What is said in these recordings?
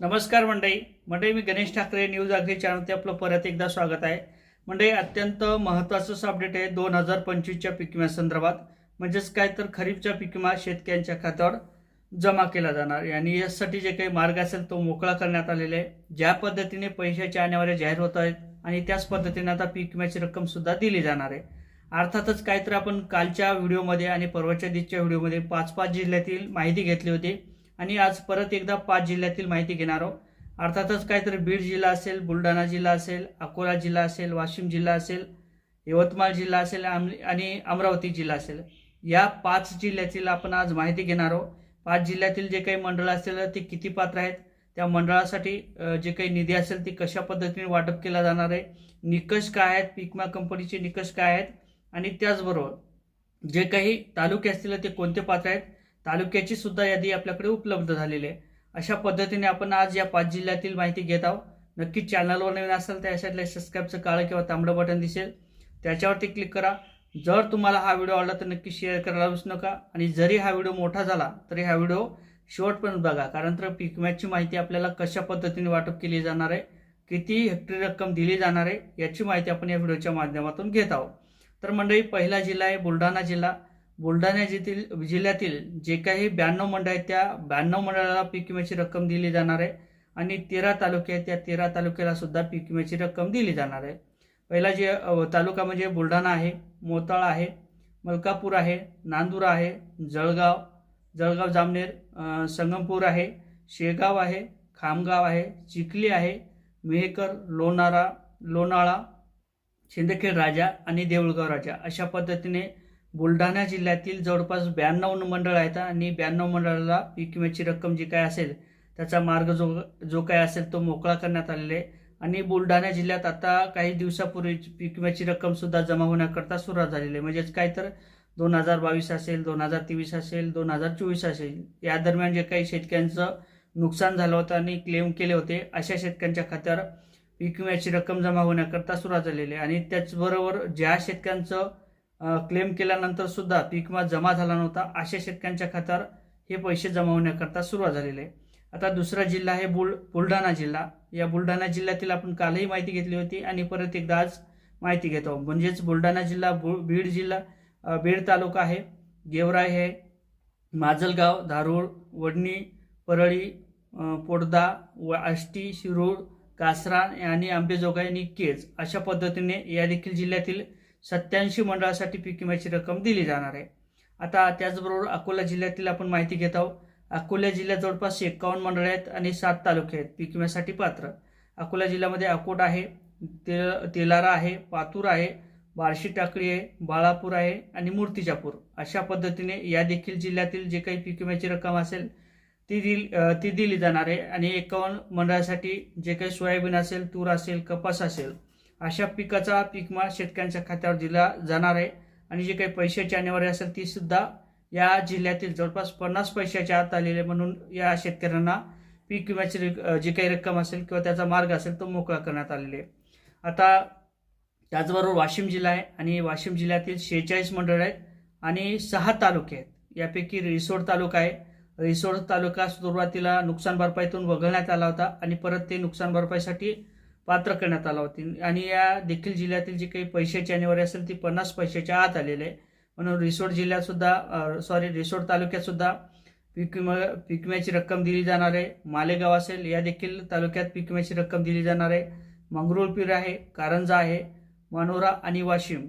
नमस्कार मंडई मंडई मी गणेश ठाकरे न्यूज अग्री चॅनलवरती आपलं परत एकदा स्वागत आहे. मंडई अत्यंत महत्त्वाचंच अपडेट आहे दोन हजार पंचवीसच्या पीक विम्या संदर्भात. म्हणजेच काय तर खरीपचा पीक विमा शेतकऱ्यांच्या खात्यावर जमा केला जाणार आहे. आणि यासाठी जे काही मार्ग असेल तो मोकळा करण्यात आलेला आहे. ज्या पद्धतीने पैशाच्या आणेवाऱ्या जाहीर होत आहेत आणि त्याच पद्धतीने आता पीक विम्याची रक्कम सुद्धा दिली जाणार आहे. अर्थातच काहीतरी आपण कालच्या व्हिडिओमध्ये आणि परवाच्या दिवसच्या व्हिडिओमध्ये पाच पाच जिल्ह्यातील माहिती घेतली होती. आणि आज परत एकदा पाच जिल्ह्यातील माहिती घेणार आहोत. अर्थातच काहीतरी बीड जिल्हा असेल बुलढाणा जिल्हा असेल अकोला जिल्हा असेल वाशिम जिल्हा असेल यवतमाळ जिल्हा असेल आम- आणि अमरावती जिल्हा असेल. या पाच जिल्ह्यातील आपण आज माहिती घेणार आहोत. पाच जिल्ह्यातील जे काही मंडळं असतील ते किती पात्र आहेत? त्या मंडळासाठी जे काही निधी असेल ती कशा पद्धतीने वाटप केला जाणार आहे? निकष काय आहेत? पिकमा कंपनीचे निकष काय आहेत? आणि त्याचबरोबर जे काही तालुके असतील ते कोणते पात्र आहेत? तालुक्याची सुद्धा यादी आपल्याकडे उपलब्ध झालेली आहे. अशा पद्धतीने आपण आज या पाच जिल्ह्यातील माहिती घेत आहोत. नक्कीच चॅनलवर नवीन असाल तर अशातल्या सबस्क्राईबचं काळं किंवा तांबडं बटन दिसेल. त्याच्यावरती क्लिक करा. जर तुम्हाला हा व्हिडिओ आवडला तर नक्की शेअर करायला विसरू नका. आणि जरी हा व्हिडिओ मोठा झाला तरी हा व्हिडिओ शेवटपर्यंत बघा. कारण तर पीक मॅचची माहिती आपल्याला कशा पद्धतीने वाटप केली जाणार आहे किती हेक्टरी रक्कम दिली जाणार आहे याची माहिती आपण या व्हिडिओच्या माध्यमातून घेत आहोत. तर मंडळी पहिला जिल्हा आहे बुलढाणा जिल्हा. बुलढाणा जिल्ह्यातील जिल्ह्यातील जे काही ब्याण्णव मंडळ आहेत त्या ब्याण्णव मंडळाला पीक विम्याची रक्कम दिली जाणार आहे. आणि तेरा तालुके आहेत त्या तेरा तालुक्याला सुद्धा पीक विम्याची रक्कम दिली जाणार आहे. पहिला जे तालुका म्हणजे बुलढाणा आहे मोताळा आहे मलकापूर आहे नांदूर आहे जळगाव जळगाव जामनेर संगमपूर आहे शेगाव आहे खामगाव आहे चिखली आहे मेहकर लोणारा लोणाळा शिंदखेड राजा आणि देऊळगाव राजा. अशा पद्धतीने बुलढाणा जिल्ह्यातील जवळपास ब्याण्णव मंडळ आहेत आणि ब्याण्णव मंडळाला पीक विम्याची रक्कम जी काय असेल त्याचा मार्ग जो जो काय असेल तो मोकळा करण्यात आलेला आहे. आणि बुलढाणा जिल्ह्यात आता काही दिवसापूर्वी पीक विम्याची रक्कमसुद्धा जमा होण्याकरता सुरुवात झालेली आहे. म्हणजेच काय तर दोन हजार बावीस असेल दोन हजार तेवीस असेल दोन हजार चोवीस असेल या दरम्यान जे काही शेतकऱ्यांचं नुकसान झालं होतं आणि क्लेम केले होते अशा शेतकऱ्यांच्या खात्यावर पीक विम्याची रक्कम जमा होण्याकरता सुरुवात झालेली आहे. आणि त्याचबरोबर ज्या शेतकऱ्यांचं क्लेम केल्यानंतर सुद्धा पीक विमा जमा झाला नव्हता. अशा शेतकऱ्यांच्या खात्यावर हे पैसे जमा होण्याकरता सुरुवात झालेली आहे. आता दुसरा जिल्हा आहे बुल बुलढाणा जिल्हा. या बुलढाणा जिल्ह्यातील आपण कालही माहिती घेतली होती आणि परत एकदा आज माहिती घेतो म्हणजेच बुलढाणा जिल्हा बु बीड जिल्हा बीड तालुका आहे. गेवराई आहे माजलगाव धारूळ वडणी परळी पोडदा व आष्टी शिरूर कासरा आणि आंबेजोगाई आणि केज अशा पद्धतीने या देखील जिल्ह्यातील सत्याऐंशी मंडळासाठी पीक विम्याची रक्कम दिली जाणार आहे. आता त्याचबरोबर अकोला जिल्ह्यातील आपण माहिती घेत आहोत. अकोला जिल्ह्यात जवळपास एकावन्न मंडळ आहेत आणि सात तालुके आहेत. पीक विम्यासाठी पात्र. अकोला जिल्ह्यामध्ये अकोट आहे ते तेलारा आहे पातूर आहे बार्शी टाकळी आहे बाळापूर आहे आणि मूर्तिजापूर. अशा पद्धतीने या देखील जिल्ह्यातील जे काही पीक विम्याची रक्कम असेल ती दिल ती दिली जाणार आहे. आणि एकावन्न मंडळासाठी जे काही सोयाबीन असेल तूर असेल कपास असेल अशा पिकाचा पीक शेतकऱ्यांच्या खात्यावर दिला जाणार आहे. आणि जे काही पैशाची आणेवारी असेल ती सुद्धा या जिल्ह्यातील जवळपास पन्नास पैशाच्या आत आलेले म्हणून या शेतकऱ्यांना पीक विम्याची जी काही रक्कम असेल किंवा त्याचा मार्ग असेल तो मोकळा करण्यात आलेले आहे. आता त्याचबरोबर वाशिम जिल्हा आहे आणि वाशिम जिल्ह्यातील शेहेचाळीस मंडळ आहेत आणि सहा तालुके आहेत. यापैकी रिसोड तालुका आहे. रिसोड तालुका सुरुवातीला नुकसान भरपाईतून वगळण्यात आला होता आणि परत ते नुकसान भरपाईसाठी पात्र करण्यात आला होती. आणि या देखील जिल्ह्यातील जी काही पैशाची आणेवारी असेल ती पन्नास पैशाच्या आत आलेली आहे. म्हणून रिसोड जिल्ह्यातसुद्धा सॉरी रिसोड तालुक्यातसुद्धा पीक विमा पीक विम्याची रक्कम दिली जाणार आहे. मालेगाव असेल या देखील तालुक्यात पीक विम्याची रक्कम दिली जाणार आहे. मंगरुळपीर आहे कारंजा आहे मनोरा आणि वाशिम.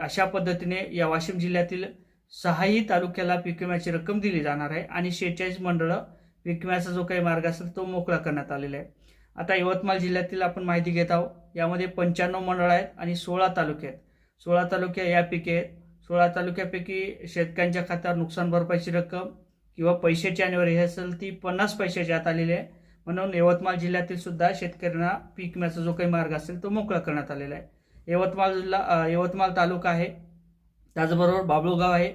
अशा पद्धतीने या वाशिम जिल्ह्यातील सहाही तालुक्याला पीक विम्याची रक्कम दिली जाणार आहे. आणि शेहेचाळीस मंडळं पीक विम्याचा जो काही मार्ग असेल तो मोकळा करण्यात आलेला आहे. आता यवतमाळ जिल्ह्यातील आपण माहिती घेत आहोत. यामध्ये पंच्याण्णव मंडळ आहेत आणि सोळा तालुके आहेत. सोळा तालुके यापैकी आहेत. सोळा तालुक्यापैकी शेतकऱ्यांच्या खात्यावर नुकसान भरपाईची रक्कम किंवा पैशाची आणीवर हे असेल ती पन्नास पैशाची आत आलेली आहे. म्हणून यवतमाळ जिल्ह्यातील सुद्धा शेतकऱ्यांना पीक विम्याचा जो काही मार्ग असेल तो मोकळा करण्यात आलेला आहे. यवतमाळ जिल्हा यवतमाळ तालुका आहे. त्याचबरोबर बाबळगाव आहे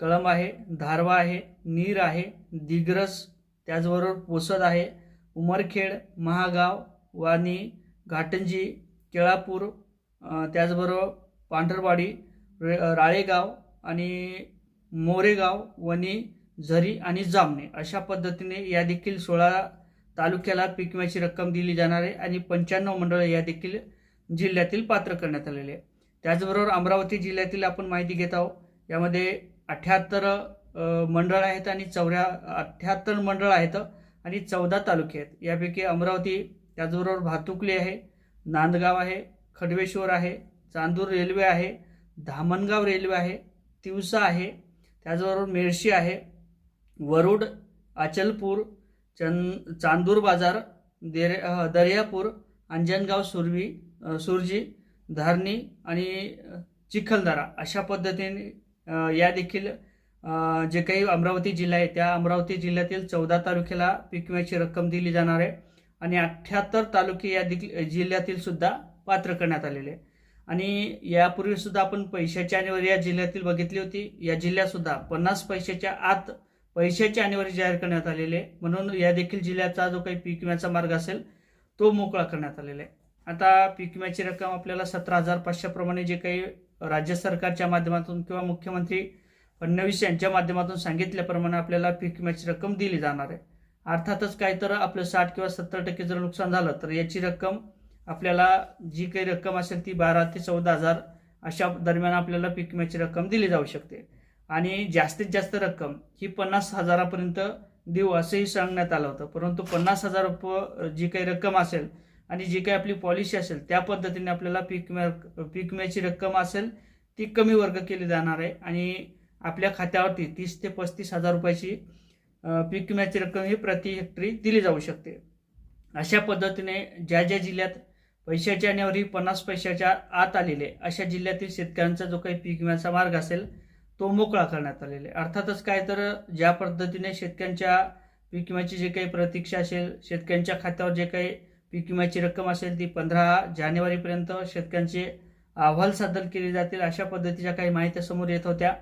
कळंब आहे धारवा आहे नीर आहे दिग्रस त्याचबरोबर पोसद आहे उमरखेड महागाव वाणी घाटंजी केळापूर त्याचबरोबर पांढरवाडी रे- राळेगाव आणि मोरेगाव वणी झरी आणि जामणे अशा पद्धतीने या देखील सोळा तालुक्याला पीक विम्याची रक्कम दिली जाणार आहे आणि पंच्याण्णव मंडळं या देखील जिल्ह्यातील पात्र करण्यात आलेले आहे. त्याचबरोबर अमरावती जिल्ह्यातील आपण माहिती घेत आहोत. यामध्ये अठ्ठ्याहत्तर मंडळ आहेत आणि चौऱ्या अठ्ठ्याहत्तर मंडळ आहेत. आणि चौदा तालुके आहेत. यापैकी अमरावती त्याचबरोबर भातुकली आहे नांदगाव आहे खडवेश्वर आहे चांदूर रेल्वे आहे धामणगाव रेल्वे आहे तिवसा आहे त्याचबरोबर मेळशी आहे वरुड अचलपूर चंद चांदूर बाजार देर दर्यापूर अंजनगाव सुरवी सुरजी धारणी आणि चिखलदरा अशा पद्धतीने या देखील जे काही अमरावती जिल्हा आहे त्या अमरावती जिल्ह्यातील चौदा तालुक्याला पीक विम्याची रक्कम दिली जाणार आहे आणि अठ्ठ्याहत्तर तालुके या देखील जिल्ह्यातील सुद्धा पात्र करण्यात आलेले आहे. आणि यापूर्वी सुद्धा आपण पैशाची आणीवर या जिल्ह्यातील बघितली होती. या जिल्ह्यातसुद्धा पन्नास पैशाच्या आत पैशाची आणीवर जाहीर करण्यात आलेली आहे. म्हणून या देखील जिल्ह्याचा जो काही पीक विम्याचा मार्ग असेल तो मोकळा करण्यात आलेला आहे. आता पीक विम्याची रक्कम आपल्याला सतरा हजार पाचशेप्रमाणे जे काही राज्य सरकारच्या माध्यमातून किंवा मुख्यमंत्री फडणवीस यांच्या माध्यमातून सांगितल्याप्रमाणे आपल्याला पीक विम्याची रक्कम दिली जाणार आहे. अर्थातच काय तर आपलं साठ किंवा सत्तर टक्के जर नुकसान झालं तर याची रक्कम आपल्याला जी काही रक्कम असेल ती बारा ते चौदा हजार अशा दरम्यान आपल्याला पीक विम्याची रक्कम दिली जाऊ शकते. आणि जास्तीत जास्त रक्कम ही पन्नास हजारापर्यंत देऊ असंही सांगण्यात आलं होतं. परंतु पन्नास हजार रुपये जी काही रक्कम असेल आणि जी काही आपली पॉलिसी असेल त्या पद्धतीने आपल्याला पीक विम्या पीक विम्याची रक्कम असेल ती कमी वर्ग केली जाणार आहे. आणि आपल्या खात्यावरती तीस ते पस्तीस हजार रुपयाची पीक विम्याची रक्कम ही प्रति हेक्टरी दिली जाऊ शकते. अशा पद्धतीने ज्या ज्या जिल्ह्यात पैशाच्या आणीवर पन्नास पैशाच्या आत आलेले अशा जिल्ह्यातील शेतकऱ्यांचा जो काही पीक विम्याचा मार्ग असेल तो मोकळा करण्यात आलेला. आहे अर्थातच काय तर ज्या पद्धतीने शेतकऱ्यांच्या पीक विम्याची जे काही प्रतीक्षा असेल शेतकऱ्यांच्या खात्यावर जे काही पीक विम्याची रक्कम असेल ती पंधरा जानेवारीपर्यंत शेतकऱ्यांचे अहवाल सादर केले जातील अशा पद्धतीच्या काही माहिती समोर येत होत्या.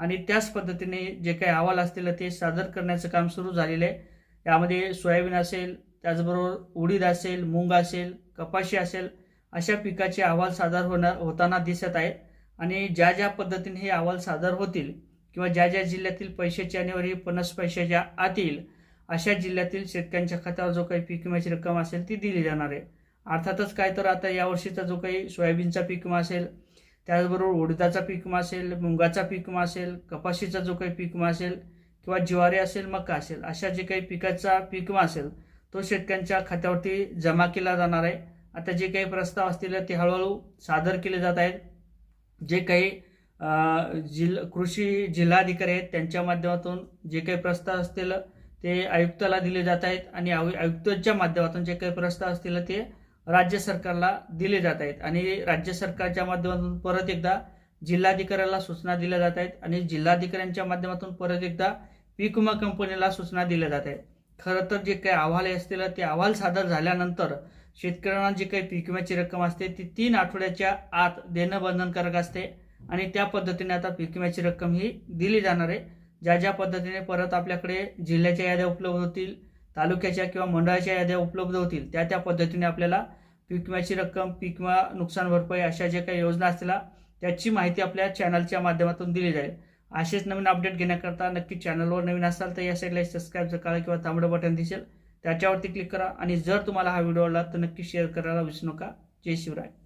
आणि त्याच पद्धतीने जे काही अहवाल असतील ते सादर करण्याचं काम सुरू झालेलं आहे. यामध्ये सोयाबीन असेल त्याचबरोबर उडीद असेल मूंग असेल कपाशी असेल अशा पिकाचे अहवाल सादर होणार होताना दिसत आहेत आणि ज्या ज्या पद्धतीने हे अहवाल सादर होतील किंवा ज्या ज्या जिल्ह्यातील पैशाची जानेवारी पन्नास पैशाच्या आत येईल अशा जिल्ह्यातील शेतकऱ्यांच्या खात्यावर जो काही पीक विम्याची रक्कम असेल ती दिली जाणार आहे. अर्थातच काय तर आता यावर्षीचा जो काही सोयाबीनचा पीक विमा असेल त्याचबरोबर उडदाचा पीक असेल मुंगाचा पीक असेल कपाशीचा जो काही पीक असेल किंवा ज्वारी असेल मका असेल अशा जे काही पिकाचा पीक असेल तो शेतकऱ्यांच्या खात्यावरती जमा केला जाणार आहे. आता जे काही प्रस्ताव असतील ते हळूहळू सादर केले जात आहेत. जे काही जिल कृषी जिल्हाधिकारी आहेत त्यांच्या माध्यमातून जे काही प्रस्ताव असतील ते आयुक्ताला दिले जात आहेत आणि आयु- आयुक्तांच्या माध्यमातून जे काही प्रस्ताव असतील ते राज्य सरकारला दिले जात आहेत. आणि राज्य सरकारच्या माध्यमातून परत एकदा जिल्हाधिकाऱ्याला सूचना दिल्या जात आहेत आणि जिल्हाधिकाऱ्यांच्या माध्यमातून परत एकदा पीक विमा कंपनीला सूचना दिल्या जात आहेत. खरं तर जे काही अहवाल असतील ते अहवाल सादर झाल्यानंतर शेतकऱ्यांना जी काही पीक विम्याची रक्कम असते ती तीन आठवड्याच्या आत देणं बंधनकारक असते आणि त्या पद्धतीने आता पीक विम्याची रक्कम ही दिली जाणार आहे. ज्या ज्या पद्धतीने परत आपल्याकडे जिल्ह्याच्या याद्या उपलब्ध होतील तालुक्याच्या किंवा मंडळाच्या याद्या उपलब्ध होतील त्या त्या पद्धतीने आपल्याला पीक विम्याची रक्कम पीक विमा नुकसान भरपाई अशा ज्या काही योजना असतील त्याची माहिती आपल्या चॅनलच्या माध्यमातून दिली जाईल. असेच नवीन अपडेट घेण्याकरता नक्की चॅनलवर नवीन असाल तर या साईडला सबस्क्राईबचं करा किंवा तांबडं बटन दिसेल. त्याच्यावरती क्लिक करा आणि जर तुम्हाला हा व्हिडिओ आवडला तर नक्की शेअर करायला विसरू नका. जय शिवराय.